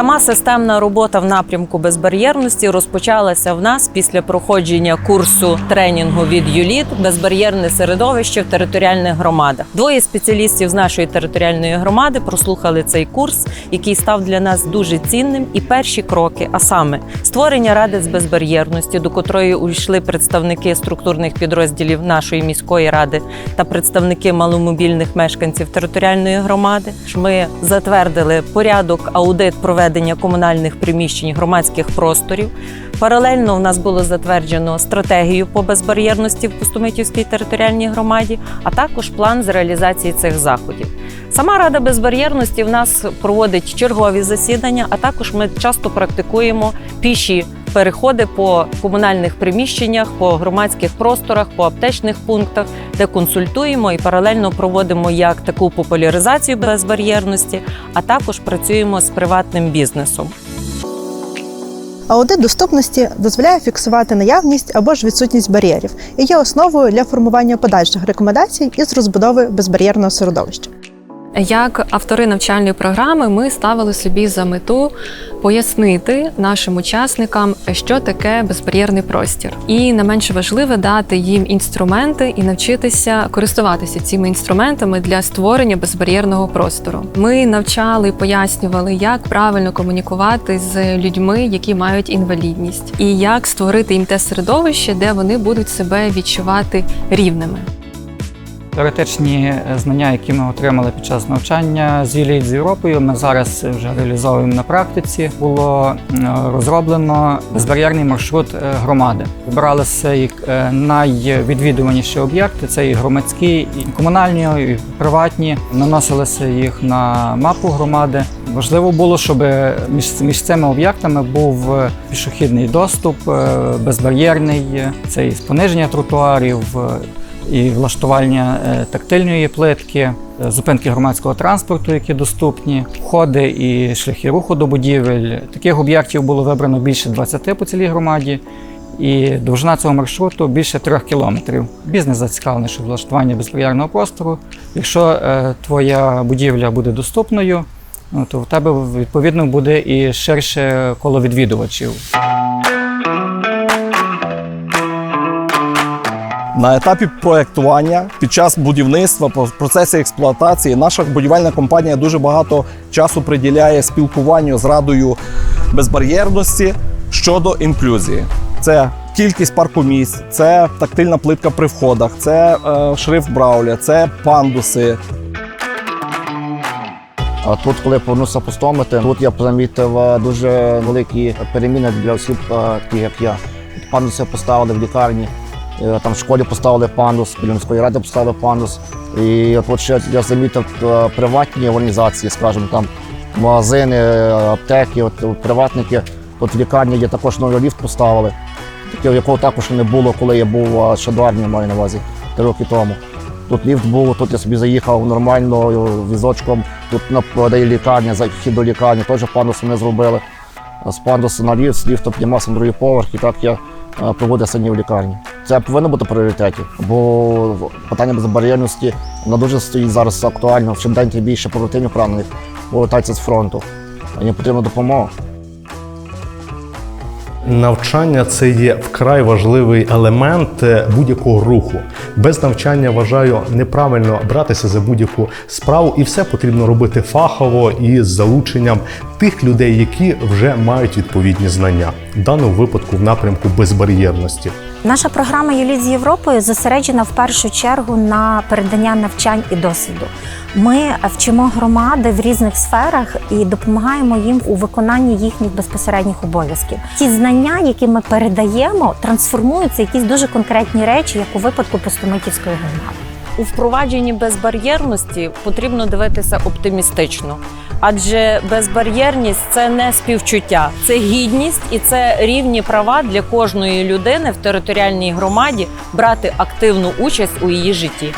Сама системна робота в напрямку безбар'єрності розпочалася в нас після проходження курсу тренінгу від ЮЛІТ безбар'єрне середовище в територіальних громадах. Двоє спеціалістів з нашої територіальної громади прослухали цей курс, який став для нас дуже цінним. І перші кроки, а саме створення ради з безбар'єрності, до котрої увійшли представники структурних підрозділів нашої міської ради та представники маломобільних мешканців територіальної громади. Ми затвердили порядок аудит проведення комунальних приміщень громадських просторів. Паралельно в нас було затверджено стратегію по безбар'єрності в Пустомитівській територіальній громаді, а також план з реалізації цих заходів. Сама рада безбар'єрності в нас проводить чергові засідання, а також ми часто практикуємо піші переходи по комунальних приміщеннях, по громадських просторах, по аптечних пунктах, де консультуємо і паралельно проводимо як таку популяризацію безбар'єрності, а також працюємо з приватним бізнесом. Аудит доступності дозволяє фіксувати наявність або ж відсутність бар'єрів і є основою для формування подальших рекомендацій із розбудови безбар'єрного середовища. Як автори навчальної програми, ми ставили собі за мету пояснити нашим учасникам, що таке безбар'єрний простір, і не менш важливе дати їм інструменти і навчитися користуватися цими інструментами для створення безбар'єрного простору. Ми навчали, пояснювали, як правильно комунікувати з людьми, які мають інвалідність, і як створити їм те середовище, де вони будуть себе відчувати рівними. Теоретичні е, знання, які ми отримали під час навчання з «Віліт з Європою, ми зараз вже реалізовуємо на практиці. Було розроблено безбар'єрний маршрут е, громади. Вибиралися е, найвідвідуваніші об'єкти. Це і громадські, і комунальні, і приватні. Наносилися їх на мапу громади. Важливо було, щоб між, між цими об'єктами був пішохідний доступ, безбар'єрний, це і пониження тротуарів. І влаштування е, тактильної плитки, е, зупинки громадського транспорту, які доступні, входи і шляхи руху до будівель. Таких об'єктів було вибрано більше 20 по цілій громаді. І довжина цього маршруту більше трьох кілометрів. Бізнес зацікавлений, що влаштування безбар'єрного простору. Якщо е, твоя будівля буде доступною, ну, то в тебе відповідно буде і ширше коло відвідувачів. На етапі проектування під час будівництва, в процесі експлуатації, наша будівельна компанія дуже багато часу приділяє спілкуванню з радою безбар'єрності щодо інклюзії. Це кількість паркомісць, це тактильна плитка при входах, це е, шрифт Брауля, це пандуси, А тут, коли повернувся постомити, тут я замітив е, дуже великі переміни для осіб, е, таких як я. Пандуси поставили в лікарні, там в школі поставили пандус, біля міської ради поставили пандус. І от, от ще я замітив е, приватні організації, скажімо, там магазини, е, аптеки, от, от приватники. От в лікарні є також новий ліфт поставили, якого також не було, коли я був е, ще до армії, маю на увазі, три роки тому. Тут ліфт був, тут я собі заїхав нормально візочком. Тут на де є лікарня, за вхід до лікарні, теж пандус вони зробили. З пандусу на ліфт, з ліфту піднімався на другий поверх, і так я е, проводив в лікарні. Це повинно бути пріоритеті, бо питання безбар'єрності на дуже стоїть зараз актуально. Чим день більше побратимів поранених повертається з фронту. Їм потрібна допомога. Навчання це є вкрай важливий елемент е, будь-якого руху. Без навчання вважаю неправильно братися за будь-яку справу, і все потрібно робити фахово і з залученням тих людей, які вже мають відповідні знання, в даному випадку в напрямку безбар'єрності. Наша програма «Юліт з Європою зосереджена в першу чергу на передання навчань і досвіду. Ми вчимо громади в різних сферах і допомагаємо їм у виконанні їхніх безпосередніх обов'язків. Ті знання, які ми передаємо, трансформуються в якісь дуже конкретні речі, як у випадку Пустомитівської громади. У впровадженні безбар'єрності потрібно дивитися оптимістично. Адже безбар'єрність це не співчуття, це гідність і це рівні права для кожної людини в територіальній громаді брати активну участь у її житті.